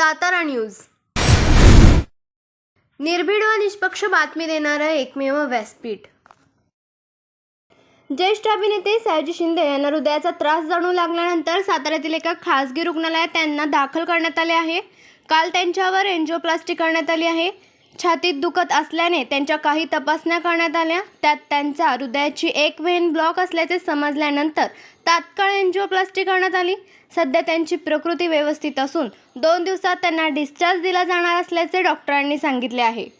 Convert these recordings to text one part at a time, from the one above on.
Satara news. निर्भीड व निष्पक्ष बातमी देणारं एकमेव व्यासपीठ. ज्येष्ठ अभिनेते सयाजी शिंदे यांना हृदयाचा त्रास जाणू लागल्यानंतर साताऱ्यातील एका खासगी रुग्णालयात त्यांना दाखल करण्यात आले आहे. काल त्यांच्यावर एन्जिओप्लास्टी करण्यात आली आहे. छातीत दुखत असल्याने त्यांच्या काही तपासण्या करण्यात आल्या. त्यात त्यांचा हृदयाची एक वेन ब्लॉक असल्याचे समजल्यानंतर तात्काळ एन्जिओप्लास्टी करण्यात आली. सध्या त्यांची प्रकृती व्यवस्थित असून दोन दिवसात त्यांना डिस्चार्ज दिला जाणार असल्याचे डॉक्टरांनी सांगितले आहे.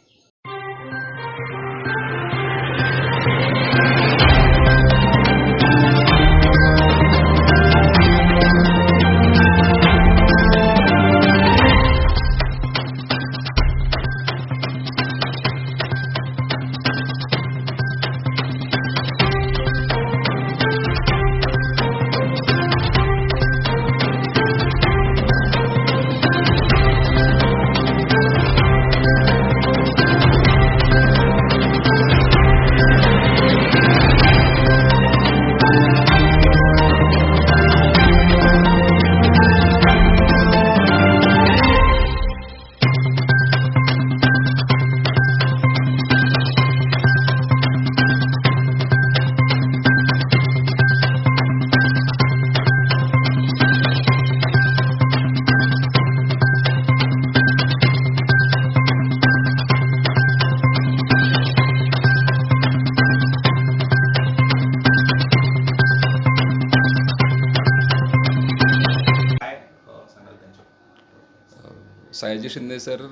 सयाजी शिंदे सर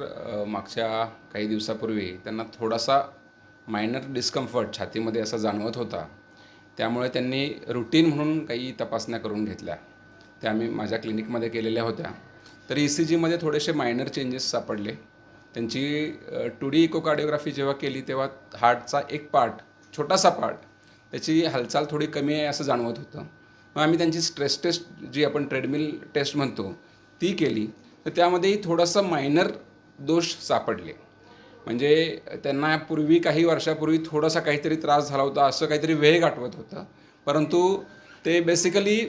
मागच्या काही दिवसापूर्वी त्यांना थोडासा मायनर डिस्कम्फर्ट छातीमध्ये असा जाणवत होता. त्यामुळे त्यांनी रुटीन म्हणून काही तपासण्या करून घेतल्या. त्या आम्ही माझ्या क्लिनिकमध्ये केलेल्या होत्या. तर ई सी जीमध्ये थोडेसे मायनर चेंजेस सापडले. त्यांची टू डी इकोकार्डिओग्राफी जेव्हा केली तेव्हा हार्टचा एक पार्ट छोटासा पार्ट त्याची हालचाल थोडी कमी आहे असं जाणवत होतं. मग आम्ही त्यांची स्ट्रेस टेस्ट जी आपण ट्रेडमिल टेस्ट म्हणतो ती केली. तर त्यामध्येही थोडंसं मायनर दोष सापडले. म्हणजे त्यांना पूर्वी काही वर्षापूर्वी थोडासा काहीतरी त्रास झाला होता असं काहीतरी वेग आठवत होतं. परंतु ते बेसिकली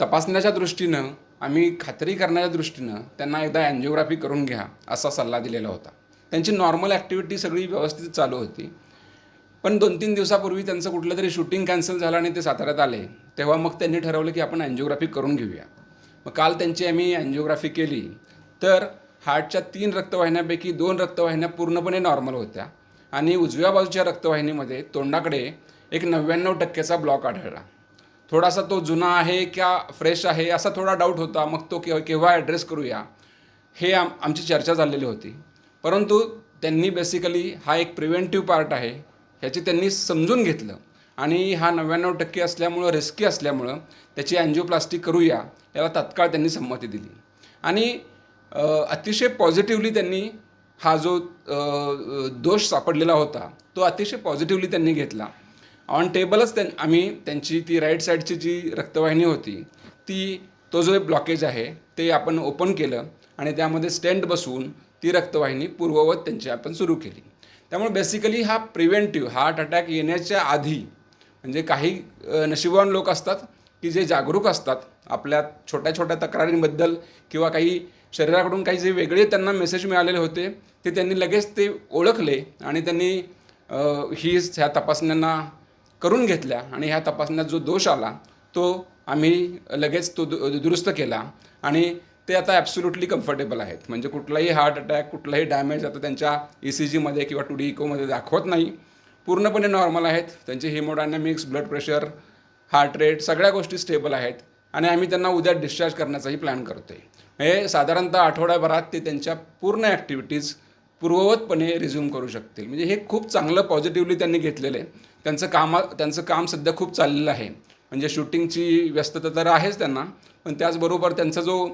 तपासण्याच्या दृष्टीनं आम्ही खात्री करण्याच्या दृष्टीनं त्यांना एकदा अँजिओग्राफी करून घ्या असा सल्ला दिलेला होता. त्यांची नॉर्मल ॲक्टिव्हिटी सगळी व्यवस्थित चालू होती. पण दोन तीन दिवसापूर्वी त्यांचं कुठलं तरी शूटिंग कॅन्सल झालं आणि ते साताऱ्यात आले. तेव्हा मग त्यांनी ठरवलं की आपण अँजिओग्राफी करून घेऊया. मग काल त्यांची आम्ही अँजिओग्राफी केली. तर हार्टच्या तीन रक्तवाहिन्यापैकी दोन रक्तवाहिन्या पूर्णपणे नॉर्मल होत्या. आणि उजव्या बाजूच्या रक्तवाहिनीमध्ये तोंडाकडे एक नव्याण्णव टक्क्याचा ब्लॉक आढळला. थोडासा तो जुना आहे का फ्रेश आहे असा थोडा डाऊट होता. मग तो केव्हा केव्हा ॲड्रेस करूया? हे आम आमची चर्चा झालेली होती. परंतु त्यांनी बेसिकली हा एक प्रिव्हेंटिव्ह पार्ट आहे. ह्याची त्यांनी समजून घेतलं. आणि हा नव्याण्णव टक्के असल्यामुळं रिस्की असल्यामुळं त्याची अँजिओप्लास्टी करूया याला तात्काळ त्यांनी संमती दिली. आणि अतिशय पॉझिटिव्हली त्यांनी हा जो दोष सापडलेला होता तो अतिशय पॉझिटिव्हली त्यांनी घेतला. ऑन टेबलच त्यां आम्ही त्यांची ती राईट साईडची जी रक्तवाहिनी होती ती तो जो ब्लॉकेज आहे ते आपण ओपन केलं आणि त्यामध्ये स्टेंट बसवून ती रक्तवाहिनी पूर्ववत त्यांची आपण सुरू केली. त्यामुळे बेसिकली हा प्रिव्हेंटिव्ह हार्ट अटॅक येण्याच्या आधी म्हणजे काही नशिबवान लोक असतात की जे जागरूक असतात आपल्या छोट्या छोट्या तक्रारींबद्दल किंवा काही शरीराकडून काही जे वेगळे त्यांना मेसेज मिळालेले होते ते त्यांनी लगेच ते ओळखले आणि त्यांनी ही ह्या तपासण्यांना करून घेतल्या आणि ह्या तपासण्यात जो दोष आला तो आम्ही लगेच तो दु दुरुस्त केला आणि ते आता ॲब्सोल्युटली कम्फर्टेबल आहेत. म्हणजे कुठलाही हार्ट अटॅक कुठलाही डॅमेज आता त्यांच्या ई सी जीमध्ये किंवा टू डी इकोमध्ये दाखवत नाही. पूर्णपणे नॉर्मल आहेत. त्यांचे haemodynamics blood pressure heart rate सगळ्या गोष्टी स्टेबल आहेत. आणि आम्ही त्यांना उद्या डिस्चार्ज करण्याचाही प्लॅन करतो आहे हे साधारणतः आठवड्याभरात ते त्यांच्या पूर्ण ॲक्टिव्हिटीज पूर्ववतपणे रिझ्यूम करू शकतील. म्हणजे हे खूप चांगलं पॉझिटिव्हली त्यांनी घेतलेलं आहे. त्यांचं कामा त्यांचं काम सध्या खूप चाललेलं आहे. म्हणजे शूटिंगची व्यस्तता तर आहेच त्यांना पण त्याचबरोबर त्यांचा जो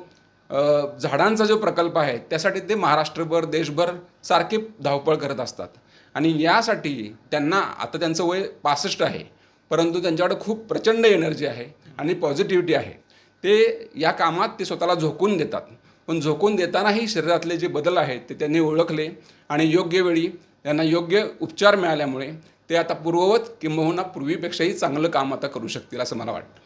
झाडांचा जो प्रकल्प आहे त्यासाठी ते महाराष्ट्रभर देशभर सारखे धावपळ करत असतात. आणि यासाठी त्यांना आता त्यांचं वय पासष्ट आहे परंतु त्यांच्याकडे खूप प्रचंड एनर्जी आहे आणि पॉझिटिव्हिटी आहे. ते या कामात ते स्वतःला झोकून देतात. पण झोकून देतानाही शरीरातले जे बदल आहेत ते त्यांनी ओळखले आणि योग्य वेळी त्यांना योग्य उपचार मिळाल्यामुळे ते आता पूर्ववत किंबहुना पूर्वीपेक्षाही चांगलं काम आता करू शकतील असं मला वाटतं.